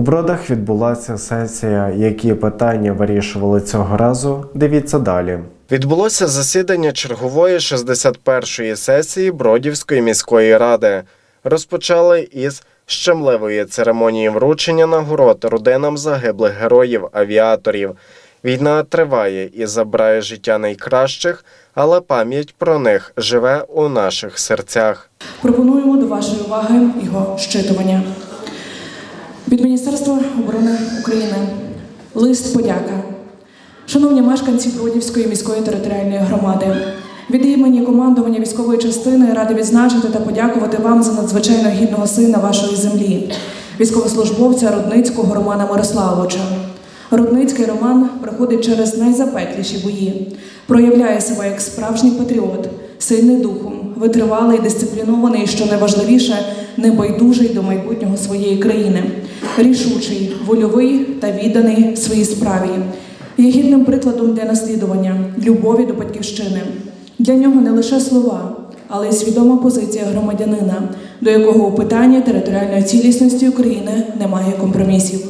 У бродах відбулася сесія. Які питання вирішували цього разу? Дивіться далі. Відбулося засідання чергової 61-ї сесії Бродівської міської ради. Розпочали із щемливої церемонії вручення нагород родинам загиблих героїв авіаторів. Війна триває і забирає життя найкращих, але пам'ять про них живе у наших серцях. Пропонуємо до вашої уваги його щитування. Від Міністерства оборони України лист подяка. Шановні мешканці Бродівської міської територіальної громади, від імені командування військової частини ради відзначити та подякувати вам за надзвичайно гідного сина вашої землі, військовослужбовця Рудницького Романа Мирославовича. Рудницький Роман проходить через найзапекліші бої, проявляє себе як справжній патріот, сильний духом, витривалий, дисциплінований, що найважливіше, небайдужий до майбутнього своєї країни, рішучий, вольовий та відданий своїй справі. Є гідним прикладом для наслідування, любові до батьківщини. Для нього не лише слова, але й свідома позиція громадянина, до якого у питанні територіальної цілісності України немає компромісів.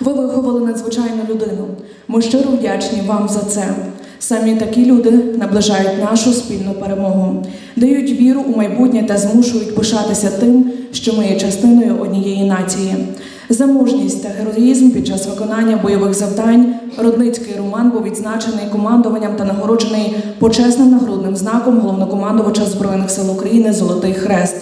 Ви виховали надзвичайну людину. Ми щиро вдячні вам за це. Самі такі люди наближають нашу спільну перемогу, дають віру у майбутнє та змушують пишатися тим, що ми є частиною однієї нації. За мужність та героїзм під час виконання бойових завдань Рудницький Роман був відзначений командуванням та нагороджений почесним нагрудним знаком головнокомандувача Збройних сил України Золотий Хрест.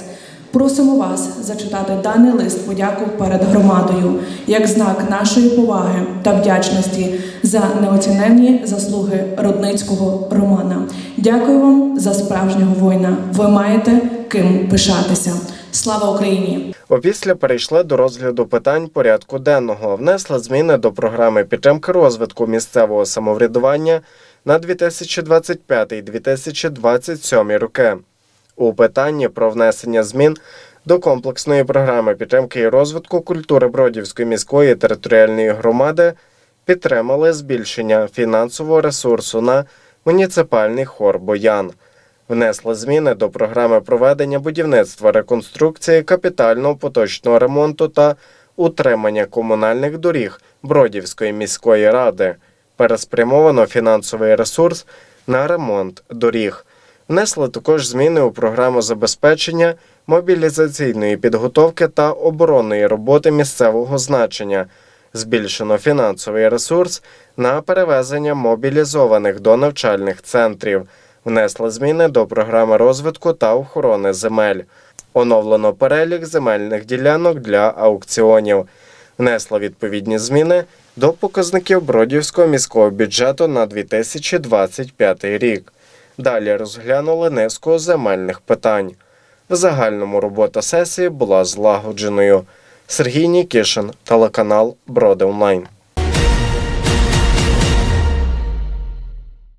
Просимо вас зачитати даний лист подяку перед громадою як знак нашої поваги та вдячності за неоціненні заслуги Рудницького Романа. Дякую вам за справжнього воїна. Ви маєте ким пишатися. Слава Україні! Опісля перейшли до розгляду питань порядку денного, внесли зміни до програми підтримки розвитку місцевого самоврядування на 2025-2027 роки. У питанні про внесення змін до комплексної програми підтримки і розвитку культури Бродівської міської територіальної громади підтримали збільшення фінансового ресурсу на муніципальний хор Боян. Внесли зміни до програми проведення будівництва, реконструкції, капітального поточного ремонту та утримання комунальних доріг Бродівської міської ради. Переспрямовано фінансовий ресурс на ремонт доріг. Внесли також зміни у програму забезпечення мобілізаційної підготовки та оборонної роботи місцевого значення. Збільшено фінансовий ресурс на перевезення мобілізованих до навчальних центрів. Внесли зміни до програми розвитку та охорони земель. Оновлено перелік земельних ділянок для аукціонів. Внесло відповідні зміни до показників Бродівського міського бюджету на 2025 рік. Далі розглянули низку земельних питань. В загальному робота сесії була злагодженою. Сергій Нікішин, телеканал Броди Онлайн.